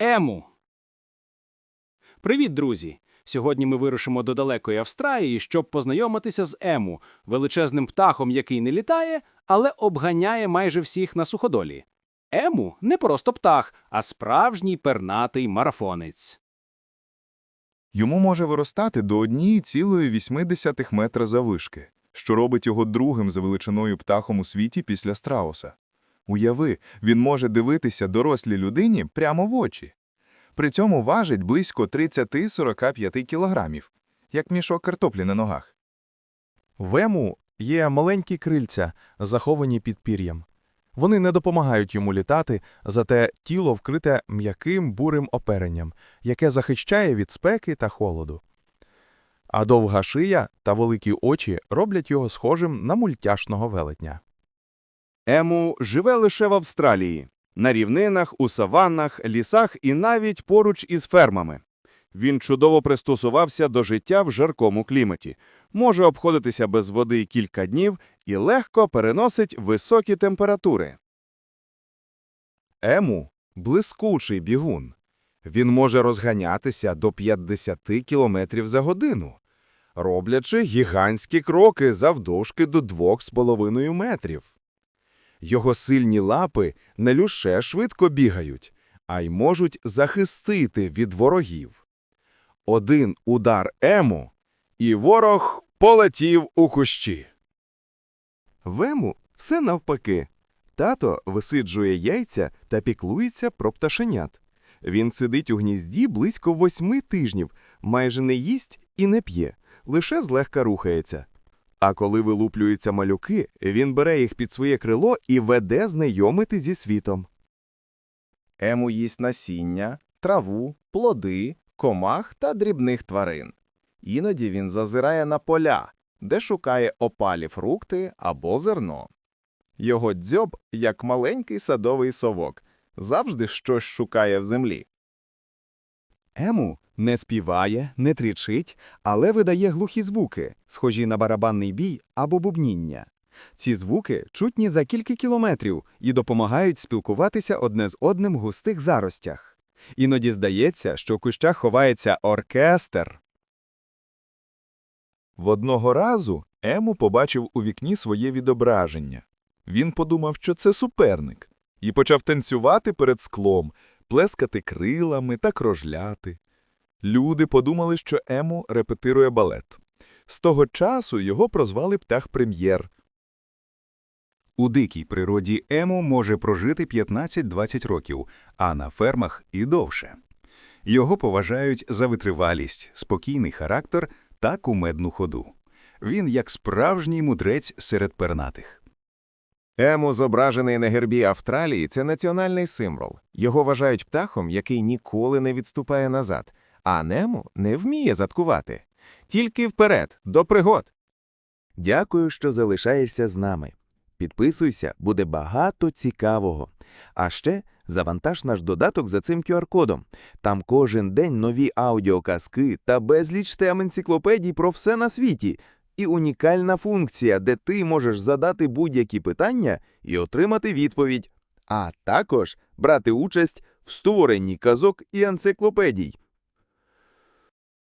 Ему. Привіт, друзі! Сьогодні ми вирушимо до далекої Австралії, щоб познайомитися з Ему, величезним птахом, який не літає, але обганяє майже всіх на суходолі. Ему не просто птах, а справжній пернатий марафонець. Йому може виростати до 1,8 метра завишки, що робить його другим за величиною птахом у світі після страуса. Уяви, він може дивитися дорослій людині прямо в очі. При цьому важить близько 30-45 кілограмів, як мішок картоплі на ногах. В ему є маленькі крильця, заховані під пір'ям. Вони не допомагають йому літати, зате тіло вкрите м'яким бурим оперенням, яке захищає від спеки та холоду. А довга шия та великі очі роблять його схожим на мультяшного велетня. Ему живе лише в Австралії, на рівнинах, у саваннах, лісах і навіть поруч із фермами. Він чудово пристосувався до життя в жаркому кліматі, може обходитися без води кілька днів і легко переносить високі температури. Ему – блискучий бігун. Він може розганятися до 50 км за годину, роблячи гігантські кроки завдовжки до 2,5 метрів. Його сильні лапи не лише швидко бігають, а й можуть захистити від ворогів. Один удар ему, і ворог полетів у кущі. В ему все навпаки. Тато висиджує яйця та піклується про пташенят. Він сидить у гнізді близько восьми тижнів, майже не їсть і не п'є, лише злегка рухається. А коли вилуплюються малюки, він бере їх під своє крило і веде знайомити зі світом. Ему їсть насіння, траву, плоди, комах та дрібних тварин. Іноді він зазирає на поля, де шукає опалі фрукти або зерно. Його дзьоб, як маленький садовий совок, завжди щось шукає в землі. Ему не співає, не трічить, але видає глухі звуки, схожі на барабанний бій або бубніння. Ці звуки чутні за кілька кілометрів і допомагають спілкуватися одне з одним в густих заростях. Іноді здається, що в кущах ховається оркестр. В одного разу Ему побачив у вікні своє відображення. Він подумав, що це суперник, і почав танцювати перед склом, плескати крилами та крожляти. Люди подумали, що Ему репетирує балет. З того часу його прозвали птах-прем'єр. У дикій природі ему може прожити 15-20 років, а на фермах і довше. Його поважають за витривалість, спокійний характер та кумедну ходу. Він як справжній мудрець серед пернатих. Ему, зображений на гербі Австралії, це національний символ. Його вважають птахом, який ніколи не відступає назад, а Нему не вміє заткувати. Тільки вперед, до пригод. Дякую, що залишаєшся з нами. Підписуйся, буде багато цікавого. А ще завантаж наш додаток за цим QR-кодом. Там кожен день нові аудіоказки та безліч тем енциклопедій про все на світі. І унікальна функція, де ти можеш задати будь-які питання і отримати відповідь, а також брати участь в створенні казок і енциклопедій.